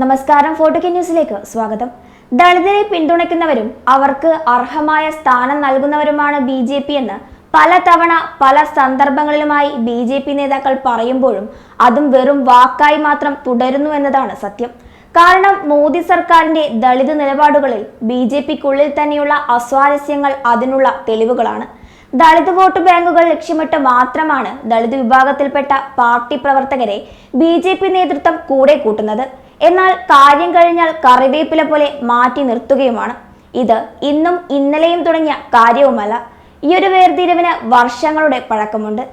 നമസ്കാരം ഫോട്ടോ ന്യൂസിലേക്ക് സ്വാഗതം. ദളിതരെ പിന്തുണയ്ക്കുന്നവരും അവർക്ക് അർഹമായ സ്ഥാനം നൽകുന്നവരുമാണ് ബി ജെ പി എന്ന് പലതവണ പല സന്ദർഭങ്ങളിലുമായി ബി ജെ പി നേതാക്കൾ പറയുമ്പോഴും അതും വെറും വാക്കായി മാത്രം തുടരുന്നു എന്നതാണ് സത്യം. കാരണം മോദി സർക്കാരിന്റെ ദളിത് നിലപാടുകളിൽ ബി ജെ പിക്കുള്ളിൽ തന്നെയുള്ള അസ്വാരസ്യങ്ങൾ അതിനുള്ള തെളിവുകളാണ്. ദളിത് വോട്ട് ബാങ്കുകൾ ലക്ഷ്യമിട്ട് മാത്രമാണ് ദളിത് വിഭാഗത്തിൽപ്പെട്ട പാർട്ടി പ്രവർത്തകരെ ബി നേതൃത്വം കൂടെ കൂട്ടുന്നത്. എന്നാൽ കാര്യം കഴിഞ്ഞാൽ കറിവേപ്പില പോലെ മാറ്റി നിർത്തുകയുമാണ്. ഇത് ഇന്നും ഇന്നലെയും തുടങ്ങിയ കാര്യവുമല്ല. ഈ ഒരു വേർതിരിവിന് വർഷങ്ങളുടെ പഴക്കമുണ്ട്.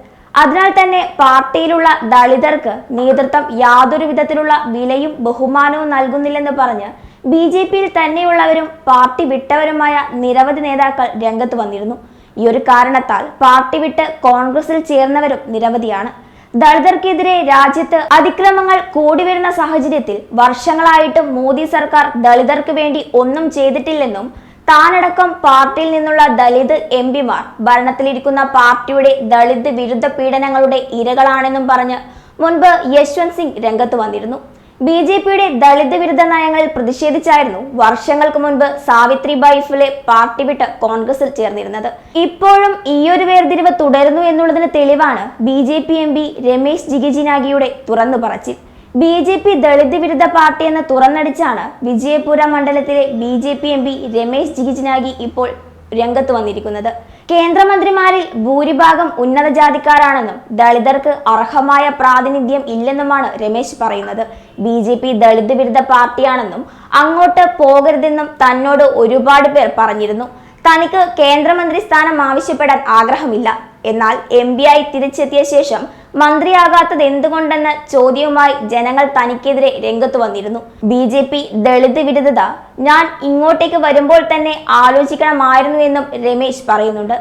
അതിനാൽ തന്നെ പാർട്ടിയിലുള്ള ദളിതർക്ക് നേതൃത്വം യാതൊരു വിധത്തിലുള്ള വിലയും ബഹുമാനവും നൽകുന്നില്ലെന്ന് പറഞ്ഞ് ബി ജെ പിയിൽ തന്നെയുള്ളവരും പാർട്ടി വിട്ടവരുമായ നിരവധി നേതാക്കൾ രംഗത്ത് വന്നിരുന്നു. ഈ ഒരു കാരണത്താൽ പാർട്ടി വിട്ട് കോൺഗ്രസിൽ ചേർന്നവരും നിരവധിയാണ്. ദളിതർക്കെതിരെ രാജ്യത്ത് അതിക്രമങ്ങൾ കൂടി വരുന്ന സാഹചര്യത്തിൽ വർഷങ്ങളായിട്ടും മോദി സർക്കാർ ദളിതർക്ക് വേണ്ടി ഒന്നും ചെയ്തിട്ടില്ലെന്നും താനടക്കം പാർട്ടിയിൽ നിന്നുള്ള ദളിത് എം പിമാർ ഭരണത്തിലിരിക്കുന്ന പാർട്ടിയുടെ ദളിത് വിരുദ്ധ പീഡനങ്ങളുടെ ഇരകളാണെന്നും പറഞ്ഞ് മുൻപ് യശ്വന്ത് സിംഗ് രംഗത്ത് വന്നിരുന്നു. ബി ജെ പിയുടെ ദളിത് വിരുദ്ധ നയങ്ങളിൽ പ്രതിഷേധിച്ചായിരുന്നു വർഷങ്ങൾക്ക് മുൻപ് സാവിത്രിബായി ഫുലെ പാർട്ടി വിട്ട് കോൺഗ്രസിൽ ചേർന്നിരുന്നത്. ഇപ്പോഴും ഈയൊരു വേർതിരിവ് തുടരുന്നു എന്നുള്ളതിന് തെളിവാണ് B J P M P Ramesh ജിഗിജിനാഗിയുടെ തുറന്നു പറച്ചിൽ. ബി ജെ പി ദളിത് വിരുദ്ധ പാർട്ടി എന്ന് തുറന്നടിച്ചാണ് വിജയപുര മണ്ഡലത്തിലെ B J P M P Ramesh Jigajinagi ഇപ്പോൾ രംഗത്ത് വന്നിരിക്കുന്നത്. കേന്ദ്രമന്ത്രിമാരിൽ ഭൂരിഭാഗം ഉന്നത ജാതിക്കാരാണെന്നും ദളിതർക്ക് അർഹമായ പ്രാതിനിധ്യം ഇല്ലെന്നുമാണ് രമേശ് പറയുന്നത്. ബി ജെ പി ദളിത് വിരുദ്ധ പാർട്ടിയാണെന്നും അങ്ങോട്ട് പോകരുതെന്നും തന്നോട് ഒരുപാട് പേർ പറഞ്ഞിരുന്നു. തനിക്ക് കേന്ദ്രമന്ത്രി സ്ഥാനം ആവശ്യപ്പെടാൻ ആഗ്രഹമില്ല. എന്നാൽ എം ആയി തിരിച്ചെത്തിയ ശേഷം മന്ത്രിയാകാത്തത് എന്തുകൊണ്ടെന്ന ചോദ്യവുമായി ജനങ്ങൾ തനിക്കെതിരെ രംഗത്ത് വന്നിരുന്നു. ബി ജെ പി ദളിത് വിരുദ്ധത ഞാൻ ഇങ്ങോട്ടേക്ക് വരുമ്പോൾ തന്നെ ആലോചിക്കണമായിരുന്നു എന്നും രമേശ് പറയുന്നുണ്ട്.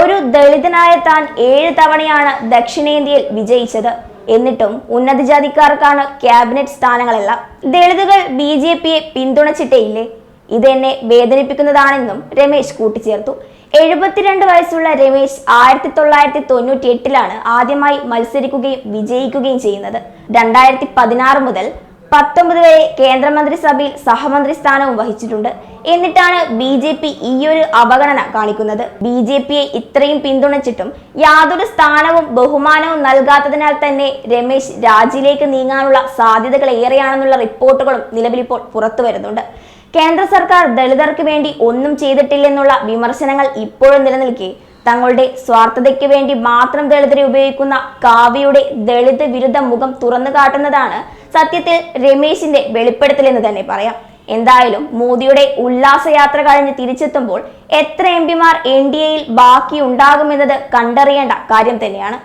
ഒരു ദളിതനായ താൻ ഏഴ് തവണയാണ് ദക്ഷിണേന്ത്യയിൽ വിജയിച്ചത്. എന്നിട്ടും ഉന്നത ജാതിക്കാർക്കാണ് ക്യാബിനറ്റ് സ്ഥാനങ്ങളെല്ലാം. ദളിതുകൾ ബി ജെ പിയെ പിന്തുണച്ചിട്ടേ ഇല്ലേ ഇതെന്നെ വേദനിപ്പിക്കുന്നതാണെന്നും രമേശ് കൂട്ടിച്ചേർത്തു. എഴുപത്തിരണ്ട് വയസ്സുള്ള രമേശ് ആയിരത്തി തൊള്ളായിരത്തി തൊണ്ണൂറ്റി എട്ടിലാണ് ആദ്യമായി മത്സരിക്കുകയും വിജയിക്കുകയും ചെയ്യുന്നത്. രണ്ടായിരത്തി പതിനാറ് മുതൽ പത്തൊമ്പത് വരെ കേന്ദ്രമന്ത്രിസഭയിൽ സഹമന്ത്രി സ്ഥാനവും വഹിച്ചിട്ടുണ്ട്. എന്നിട്ടാണ് ബി ജെ പി ഈയൊരു അവഗണന കാണിക്കുന്നത്. ബി ജെ പിയെ ഇത്രയും പിന്തുണച്ചിട്ടും യാതൊരു സ്ഥാനവും ബഹുമാനവും നൽകാത്തതിനാൽ തന്നെ രമേശ് രാജിയിലേക്ക് നീങ്ങാനുള്ള സാധ്യതകൾ ഏറെയാണെന്നുള്ള റിപ്പോർട്ടുകളും നിലവിലിപ്പോൾ പുറത്തു വരുന്നുണ്ട് കേന്ദ്ര സർക്കാർ ദളിതർക്ക് വേണ്ടി ഒന്നും ചെയ്തിട്ടില്ലെന്നുള്ള വിമർശനങ്ങൾ ഇപ്പോഴും നിലനിൽക്കെ. തങ്ങളുടെ സ്വാർത്ഥതയ്ക്ക് വേണ്ടി മാത്രം ദളിതരെ ഉപയോഗിക്കുന്ന കാവ്യയുടെ ദളിത് വിരുദ്ധ മുഖം തുറന്നു കാട്ടുന്നതാണ് സത്യത്തിൽ രമേശിന്റെ വെളിപ്പെടുത്തലെന്ന് തന്നെ പറയാം. എന്തായാലും മോദിയുടെ ഉല്ലാസയാത്ര കഴിഞ്ഞ് തിരിച്ചെത്തുമ്പോൾ എത്ര എം പിമാർ എൻ ഡി എയിൽ ബാക്കിയുണ്ടാകുമെന്നത് കണ്ടറിയേണ്ട കാര്യം തന്നെയാണ്.